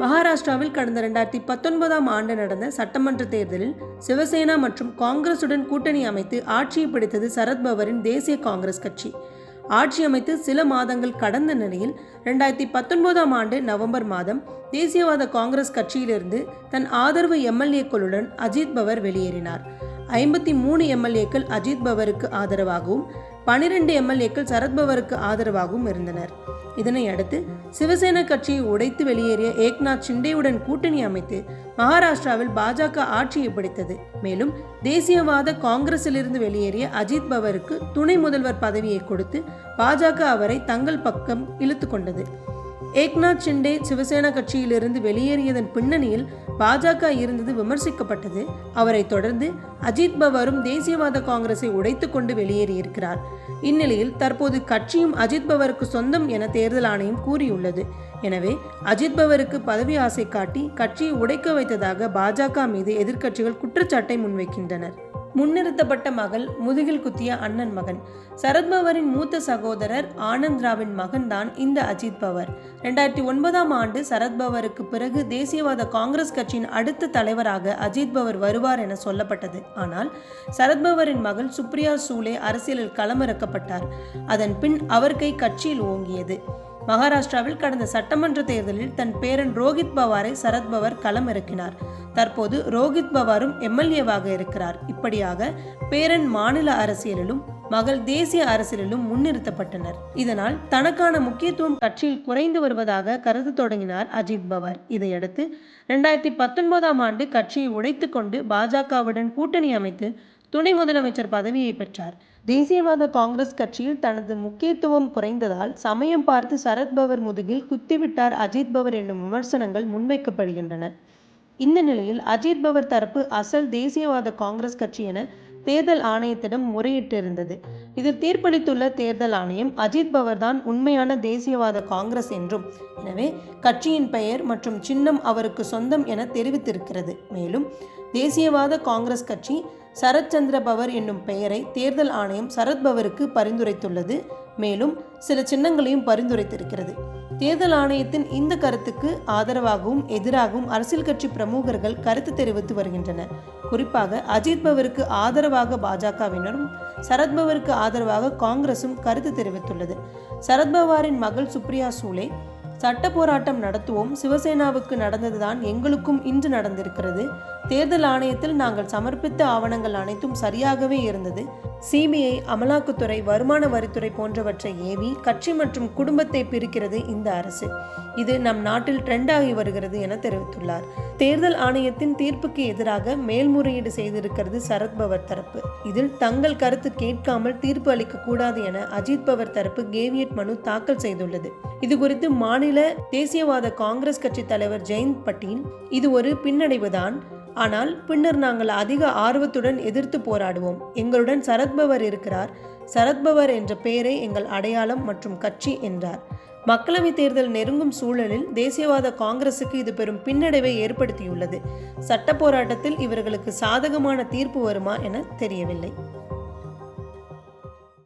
மகாராஷ்டிராவில் கடந்த ரெண்டாயிரத்தி பத்தொன்பதாம் ஆண்டு நடந்த சட்டமன்ற தேர்தலில் சிவசேனா மற்றும் காங்கிரசுடன் கூட்டணி அமைத்து ஆட்சியை பிடித்தது சரத்பவரின் தேசிய காங்கிரஸ் கட்சி. ஆட்சி அமைத்து சில மாதங்கள் கடந்த நிலையில் ரெண்டாயிரத்தி பத்தொன்பதாம் ஆண்டு நவம்பர் மாதம் தேசியவாத காங்கிரஸ் கட்சியிலிருந்து தன் ஆதரவு எம்எல்ஏக்களுடன் அஜித் பவர் வெளியேறினார். ஐம்பத்தி மூணு எம்எல்ஏக்கள் அஜித் பவருக்கு ஆதரவாகவும் பனிரெண்டு எம்எல்ஏக்கள் சரத்பவருக்கு ஆதரவாகவும் இருந்தனர். இதனை அடுத்து சிவசேனா கட்சியை உடைத்து வெளியேறிய ஏக்நாத் ஷிண்டேவுடன் கூட்டணி அமைத்து மகாராஷ்டிராவில் பாஜக ஆட்சியை பிடித்தது. மேலும் தேசியவாத காங்கிரசிலிருந்து வெளியேறிய அஜித் பவருக்கு துணை முதல்வர் பதவியை கொடுத்து பாஜக அவரை தங்கள் பக்கம் இழுத்து கொண்டது. ஏக்நாத் ஷிண்டே சிவசேனா கட்சியிலிருந்து வெளியேறியதன் பின்னணியில் பாஜக இருந்தது விமர்சிக்கப்பட்டது. அவரை தொடர்ந்து அஜித் பவரும் தேசியவாத காங்கிரஸை உடைத்துக்கொண்டு வெளியேறியிருக்கிறார். இந்நிலையில் தற்போது கட்சியும் அஜித் பவருக்கு சொந்தம் என தேர்தல் ஆணையம் கூறியுள்ளது. எனவே அஜித் பவருக்கு பதவி ஆசை காட்டி கட்சியை உடைக்க வைத்ததாக பாஜக மீது எதிர்க்கட்சிகள் குற்றச்சாட்டை முன்வைக்கின்றனர். முன்னிறுத்தப்பட்ட மகள் முதுகில் குத்திய அண்ணன் மகன். சரத்பவரின் மூத்த சகோதரர் ஆனந்த்ராவின் மகன்தான் இந்த அஜித் பவர். ரெண்டாயிரத்தி ஒன்பதாம் ஆண்டு சரத்பவருக்கு பிறகு தேசியவாத காங்கிரஸ் கட்சியின் அடுத்த தலைவராக அஜித் பவர் வருவார் என சொல்லப்பட்டது. ஆனால் சரத்பவரின் மகள் சுப்ரியா சூலே அரசியலில் களமிறக்கப்பட்டார். அதன் பின் அவர் கை கட்சியில் ஓங்கியது. மகாராஷ்டிராவில் கடந்த சட்டமன்ற தேர்தலில் தன் பேரன் ரோஹித் பவாரை சரத் களம் இறக்கினார். தற்போது ரோஹித் பவாரும் எம்எல்ஏவாக இருக்கிறார். இப்படியாக பேரன் மாநில அரசியலிலும் மகள் தேசிய அரசியலிலும் முன்னிறுத்தப்பட்டனர். இதனால் தனக்கான முக்கியத்துவம் கட்சியில் குறைந்து வருவதாக கருத்து தொடங்கினார் அஜித் பவார். இதையடுத்து ரெண்டாயிரத்தி பத்தொன்பதாம் ஆண்டு கட்சியை உடைத்துக்கொண்டு பாஜகவுடன் கூட்டணி அமைத்து துணை முதலமைச்சர் பதவியை பெற்றார். தேசியவாத காங்கிரஸ் கட்சியில் தனது முக்கியத்துவம் குறைந்ததால் சமயம் பார்த்து சரத்பவர் முதுகில் குத்திவிட்டார் அஜித் பவர் என்னும் விமர்சனங்கள் முன்வைக்கப்படுகின்றன. இந்த நிலையில் அஜித் பவர் தரப்பு அசல் தேசியவாத காங்கிரஸ் கட்சி என தேர்தல் ஆணையத்திடம் முறையிட்டிருந்தது. இதில் தீர்ப்பளித்துள்ள தேர்தல் ஆணையம் அஜித் பவர் தான் உண்மையான தேசியவாத காங்கிரஸ் என்றும் எனவே கட்சியின் பெயர் மற்றும் சின்னம் அவருக்கு சொந்தம் என தெரிவித்திருக்கிறது. மேலும் தேசியவாத காங்கிரஸ் கட்சி சரத்சந்திர பவர் என்னும் பெயரை தேர்தல் ஆணையம் சரத்பவருக்கு பரிந்துரைத்துள்ளது. மேலும் சில சின்னங்களையும் பரிந்துரைத்திருக்கிறது. தேர்தல் ஆணையத்தின் இந்த கருத்துக்கு ஆதரவாகவும் எதிராகவும் அரசியல் கட்சி பிரமுகர்கள் கருத்து தெரிவித்து வருகின்றனர். குறிப்பாக அஜித் பவருக்கு ஆதரவாக பாஜகவினரும் சரத்பவருக்கு ஆதரவாக காங்கிரசும் கருத்து தெரிவித்துள்ளது. சரத்பவாரின் மகள் சுப்ரியா சூலே சட்ட போராட்டம் நடத்துவோம் சிவசேனாவுக்கு நடந்ததுதான் எங்களுக்கும் இன்று நடந்திருக்கிறது. தேர்தல் ஆணையத்தில் நாங்கள் சமர்ப்பித்த ஆவணங்கள் அனைத்தும் சரியாகவே இருந்தது. சிபிஐ அமலாக்கத்துறை வருமான வரித்துறை போன்றவற்றை ஏவி கட்சி மற்றும் குடும்பத்தை பிரிக்கிறது இந்த அரசு. இது நம் நாட்டில் ட்ரெண்டாகி வருகிறது என தெரிவித்துள்ளார். தேர்தல் ஆணையத்தின் தீர்ப்புக்கு எதிராக மேல்முறையீடு செய்திருக்கிறது சரத்பவர் தரப்பு. இதில் தங்கள் கருத்து கேட்காமல் தீர்ப்பு அளிக்க கூடாது என அஜித் பவர் தரப்பு கேவியட் மனு தாக்கல் செய்துள்ளது. இது குறித்து மாநில தேசியவாத காங்கிரஸ் கட்சி தலைவர் ஜெயந்த் பட்டீல் இது ஒரு பின்னடைவுதான். ஆனால் பின்னர் நாங்கள் அதிக ஆர்வத்துடன் எதிர்த்து போராடுவோம். எங்களுடன் சரத்பவர் இருக்கிறார். சரத்பவர் என்ற பெயரே எங்கள் அடையாளம் மற்றும் கட்சி என்றார். மக்களவைத் தேர்தல் நெருங்கும் சூழலில் தேசியவாத காங்கிரசுக்கு இது பெரும் பின்னடைவை ஏற்படுத்தியுள்ளது. சட்ட போராட்டத்தில் இவர்களுக்கு சாதகமான தீர்ப்பு வருமா என தெரியவில்லை.